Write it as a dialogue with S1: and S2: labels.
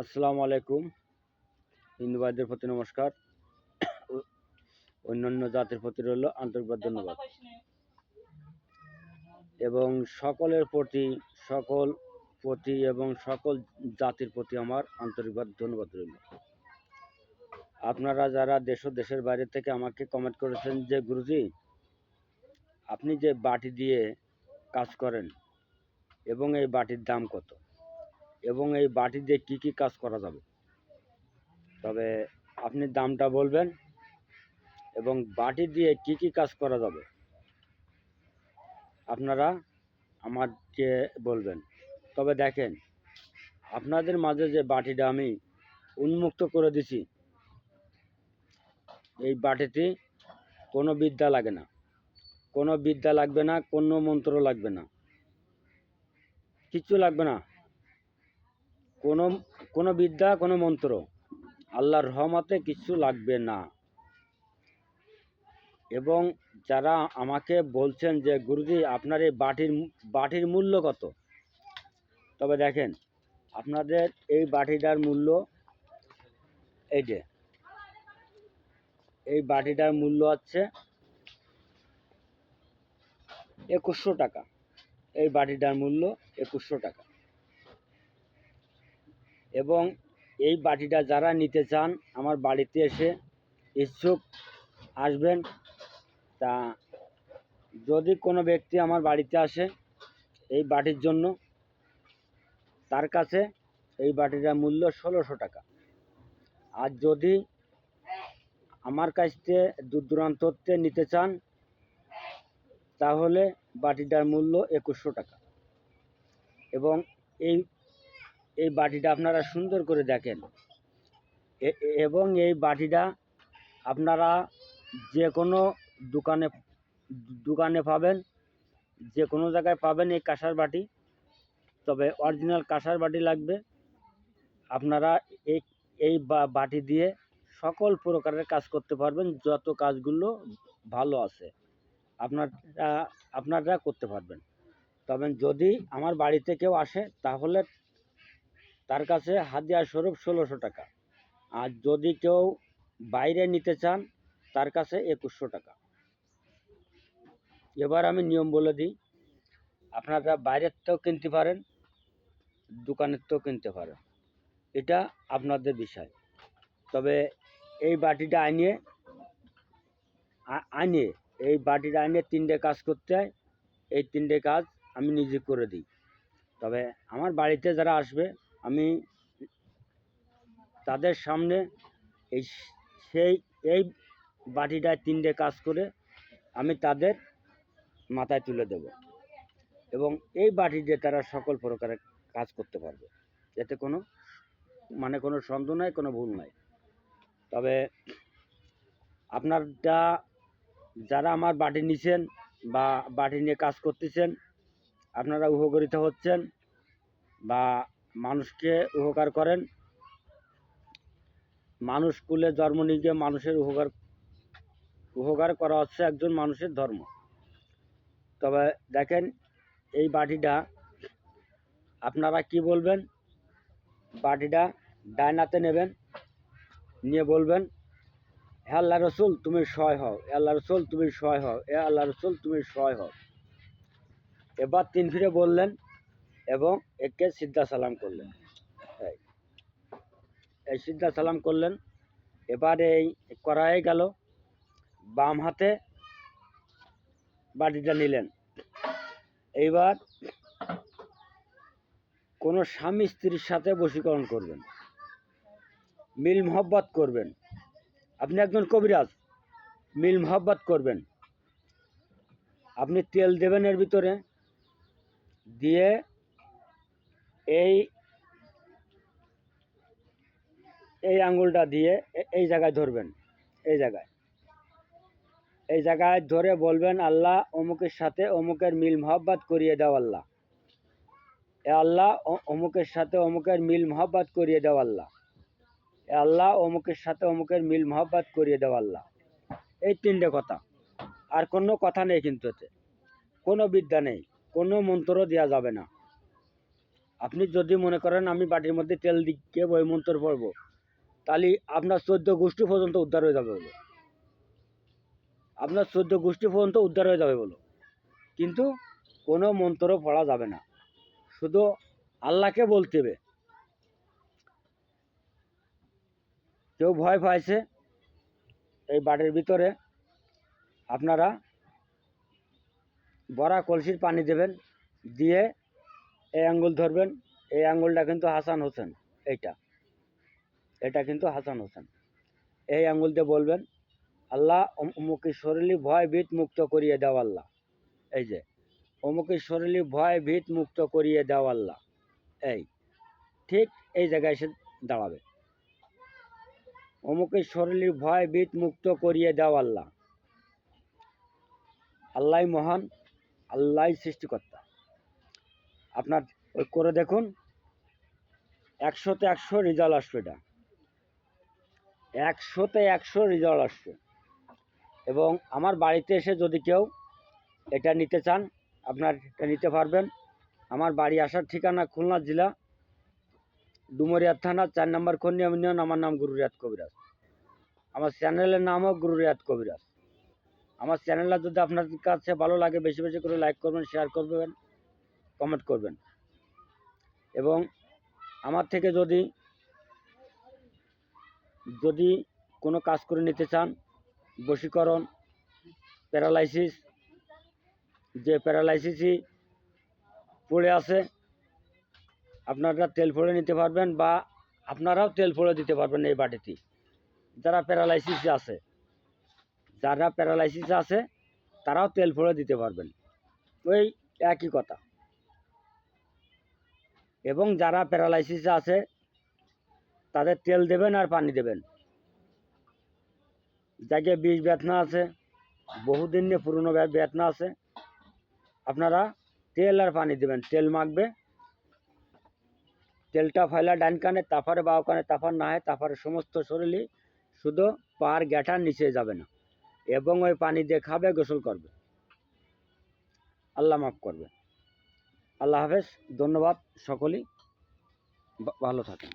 S1: আসসালামু আলাইকুম। হিন্দু ভাইদের প্রতি নমস্কার। অন্যান্য জাতির প্রতি রইল আন্তরিকবাদ ধন্যবাদ। এবং সকলের প্রতি, সকল প্রতি এবং সকল জাতির প্রতি আমার আন্তরিকবাদ ধন্যবাদ রইল। আপনারা যারা দেশ দেশের বাইরে থেকে আমাকে কমেন্ট করেছেন যে, গুরুজি, আপনি যে বাটি দিয়ে কাজ করেন এবং এই বাটির দাম কত? এবং এই বাটি দিয়ে কী কী কাজ করা যাবে? তবে আপনি দামটা বলবেন এবং বাটি দিয়ে কি কি কাজ করা যাবে? আপনারা আমাকে বলবেন। তবে দেখেন, আপনাদের মাঝে যে বাটিটা আমি উন্মুক্ত করে দিছি, এই বাটিতে কোনো বিদ্যা লাগে না। কোনো বিদ্যা লাগবে না, কোনো মন্ত্র লাগবে না। কিচ্ছু লাগবে না। কোনো কোনো বিদ্যা, কোনো মন্ত্র আল্লাহর রহমতে কিছু লাগবে না। এবং যারা আমাকে বলছেন যে, গুরুজি, আপনার এই বাটির বাটির মূল্য কত? তবে দেখেন, আপনাদের এই বাটিটার মূল্য এই যে, এই বাটিটার মূল্য হচ্ছে একুশশো টাকা। এই বাটিটার মূল্য একুশশো টাকা। এবং এই বাটিটা যারা নিতে চান, আমার বাড়িতে এসে ইচ্ছুক আসবেন। তা যদি কোনো ব্যক্তি আমার বাড়িতে আসে এই বাটির জন্য, তার কাছে এই বাটিটার মূল্য ষোলোশো টাকা। আর যদি আমার কাছ থেকে দূর দূরান্ততে নিতে চান, তাহলে বাটিটার মূল্য একুশশো টাকা। এবং এই এই বাটিটা আপনারা সুন্দর করে দেখেন। এবং এই বাটিটা আপনারা যে কোনো দোকানে দোকানে পাবেন যে কোনো জায়গায় পাবেন এই কাঁসার বাটি। তবে অরিজিনাল কাঁসার বাটি লাগবে। আপনারা এই এই বাটি দিয়ে সকল প্রকারের কাজ করতে পারবেন, যত কাজগুলো ভালো আছে। আপনারা আপনারা করতে পারবেন। তবে যদি আমার বাড়িতে কেউ আসে, তাহলে তার কাছে হাদিয়া স্বরূপ ষোলোশো টাকা। আর যদি কেউ বাইরে নিতে চান, তার কাছে একুশশো টাকা। এবার আমি নিয়ম বলে দিই, আপনারা বাইরের থেকেও কিনতে পারেন, দোকানের থেকেও কিনতে পারেন। এটা আপনাদের বিষয়। তবে এই বাটিটা আনিয়ে আনিয়ে, এই বাটিটা আনিয়ে তিনটে কাজ করতে হয়। এই তিনটে কাজ আমি নিজে করে দিই। তবে আমার বাড়িতে যারা আসবে আমি তাদের সামনে এই সেই, এই বাটিটায় তিনটে কাজ করে আমি তাদের মাথায় তুলে দেব এবং এই বাটি দিয়ে তারা সকল প্রকারের কাজ করতে পারবে। এতে কোনো মানে কোনো সন্দেহ নাই, কোনো ভুল নাই। তবে আপনারটা, যারা আমার বাটি নিছেন বা বাটি নিয়ে কাজ করতেছেন, আপনারা উপকৃত হচ্ছেন বা মানুষকে উপকার করেন। মানুষ কুলে জন্ম নিয়ে মানুষের উপকার উপকার করা হচ্ছে একজন মানুষের ধর্ম। তবে দেখেন, এই বাটিটা আপনারা কি বলবেন? বাটিটা ডায়নাতে নেবেন, নিয়ে বলবেন, হে আল্লাহ রসুল, তুমি সয় হও। হে আল্লাহ রসুল, তুমি সয় হও। এ আল্লাহ রসুল, তুমি সয় হও। এবার তিন ফিরে বললেন এবং একে সিদ্ধা সালাম করলেন। এই সিদ্ধা সালাম করলেন। এবার এই করা হয়ে গেল, বাম হাতে বাটিটা নিলেন। এইবার কোনো স্বামী স্ত্রীর সাথে বশীকরণ করবেন, মিল মহব্বত করবেন। আপনি একজন কবিরাজ, মিল মহব্বত করবেন। আপনি তেল দেবেন এর ভিতরে, দিয়ে এই এই আঙুলটা দিয়ে এই জায়গায় ধরবেন, এই জায়গায়। এই জায়গায় ধরে বলবেন, আল্লাহ অমুকের সাথে অমুকের মিল মহব্বত করিয়ে দাও আল্লাহ। এ আল্লাহ অমুকের সাথে অমুকের মিল মহব্বত করিয়ে দাও আল্লাহ। এ আল্লাহ অমুকের সাথে অমুকের মিল মহব্বত করিয়ে দাও আল্লাহ। এই তিনটে কথা। আর কোনো কথা নেই কিন্তু এতে। কোনো বিদ্যা নেই। কোনো মন্ত্র দেওয়া যাবে না। আপনি যদি মনে করেন আমি বাটির মধ্যে তেল দিকে বই মন্ত্র পড়ব, তাহলে আপনার চোদ্দ গোষ্ঠী পর্যন্ত উদ্ধার হয়ে যাবে বলো। আপনার চোদ্দ গোষ্ঠী পর্যন্ত উদ্ধার হয়ে যাবে বলো। কিন্তু কোনো মন্ত্র পড়া যাবে না। শুধু আল্লাহকে বলতে হবে। কেউ ভয় পাইছে এই বাড়ির ভিতরে, আপনারা বড়া কলসির পানি দেবেন, দিয়ে এই আঙ্গুল ধরবেন, এই আঙ্গুলটা কিন্তু হাসান হোসেন, এইটা। এটা কিন্তু হাসান হোসেন। এই আঙ্গুল দিয়ে বলবেন, আল্লাহ অম- অমুকের শরীরে ভয় ভীত মুক্ত করিয়ে দাও আল্লাহ। এই যে অমুকের শরীরে ভয় ভীত মুক্ত করিয়ে দাও আল্লাহ। এই, ঠিক এই জায়গায় এসে দাঁড়াবে। অমুকের শরীরে ভয় ভীত মুক্ত করিয়ে দাও আল্লাহ। আল্লাহ মহান আল্লাহ সৃষ্টিকর্তা। আপনার ওই করে দেখুন, একশোতে একশো রেজাল্ট আসবে এটা। একশোতে একশো রেজাল্ট আসবে। এবং আমার বাড়িতে এসে যদি কেউ এটা নিতে চান, আপনার এটা নিতে পারবেন। আমার বাড়ি আসার ঠিকানা খুলনা জেলা, ডুমরিয়া থানা, চার নম্বর খন্ডিয়া ইউনিয়ন, আমার নাম গুরু রিয়াদ কবিরাজ। আমার চ্যানেলের নামও গুরু রিয়াদ কবিরাজ। আমার চ্যানেলটা যদি আপনার কাছে ভালো লাগে, বেশি বেশি করে লাইক করবেন শেয়ার করবেন। কমেন্ট করবেন। এবং আমার থেকে যদি যদি কোনো কাজ করে নিতে চান, বশীকরণ, প্যারালাইসিস, যে প্যারালাইসিসই পড়ে আছে, আপনারা তেল ফোড়ে নিতে পারবেন বা আপনারাও তেল ফোড়ে দিতে পারবেন এই বাটিতে যারা প্যারালাইসিস আছে, যারা প্যারালাইসিস আছে, তারাও তেল ফোড়ে দিতে পারবেন। ওই একই কথা। এবং যারা প্যারালাইসিস আছে, তাদের তেল দেবেন আর পানি দেবেন। যাকে বিষ বেতনা আছে, বহুদিন নিয়ে পুরনো বেতনা আছে, আপনারা তেল আর পানি দেবেন। তেল মাখবে, তেলটা ফাইলা ডান কানে, তাফারে বাও কানে, তাফার না হয় তাফারে সমস্ত শরীরে শুধু পার গ্যাঠার নিচে যাবে না। এবং ওই পানি দিয়ে খাবে, গোসল করবে। আল্লাহ মাফ করবে। আল্লাহ হাফেজ ধন্যবাদ সকলেই ভালো থাকেন।